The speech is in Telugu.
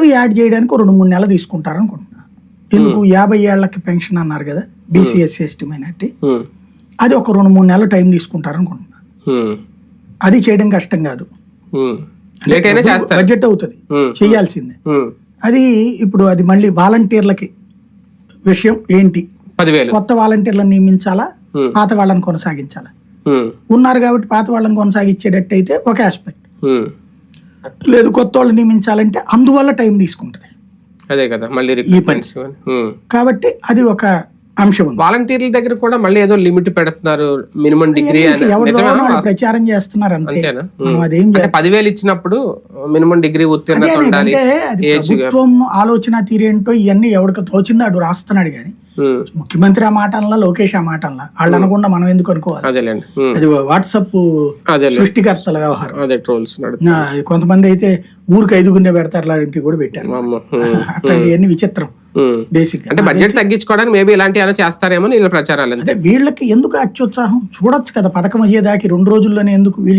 కొత్తవి యాడ్ చేయడానికి రెండు మూడు నెలలు తీసుకుంటారు అనుకుంటున్నా ఎందుకు యాభై ఏళ్ళకి పెన్షన్ అన్నారు కదా బీసీఎస్సీ ఎస్టీ మైనార్టీ. అది ఒక రెండు మూడు నెలలు టైం తీసుకుంటారు అనుకుంటున్నా అది చేయడం కష్టం కాదు. బడ్జెట్ అవుతుంది. చేయాల్సిందే. అది ఇప్పుడు అది మళ్ళీ వాలంటీర్లకి విషయం ఏంటి? కొత్త వాలంటీర్లను నియమించాలా? పాత వాళ్ళని కొనసాగించాలా? ఉన్నారు కాబట్టి పాత వాళ్ళని కొనసాగించేటట్టు అయితే ఒక ఆస్పెక్ట్. లేదు కొత్త వాళ్ళు నియమించాలంటే అందువల్ల టైం తీసుకుంటది అదే కదా మళ్ళీ ఇవన్నీ. ఉమ్. కాబట్టి అది ఒక అంశం వాలంటీర్ల దగ్గర కూడా మళ్ళీ ఏదో లిమిట్ పెడుతున్నారు మినిమం డిగ్రీ ప్రచారం చేస్తున్నారు అంతే. అంటే పదివేలు ఇచ్చినప్పుడు మినిమం డిగ్రీ ఉత్తీర్ణత ఉండాలి. అంటే ప్రభుత్వం ఆలోచన తీరేంటో ఇవన్నీ ఎవరికి తోచిందో అడు రాస్తున్నాడు కానీ ముఖ్యమంత్రి ఆ మాటల్లా లోకేష్ ఆ మాటల్లా. వాళ్ళు అనకుండా మనం ఎందుకు అనుకోవాలి? అది వాట్సాప్ సృష్టికర్తల వ్యవహారం. కొంతమంది అయితే ఊరికి ఐదుగురినే పెడతారు లాంటివి కూడా పెట్టారు. అట్లాంటివన్నీ విచిత్రం. బేసిక్ అంటే బడ్జెట్ తగ్గించుకోవడానికి మేబీ ఇలాంటి ఏమైనా చేస్తారేమో వీళ్ళ ప్రచారాలు అంటే వీళ్ళకి ఎందుకు అత్యుత్సాహం? చూడొచ్చు కదా పథకం అయ్యేదాకి రెండు రోజుల్లోనే ఎందుకు వీళ్ళ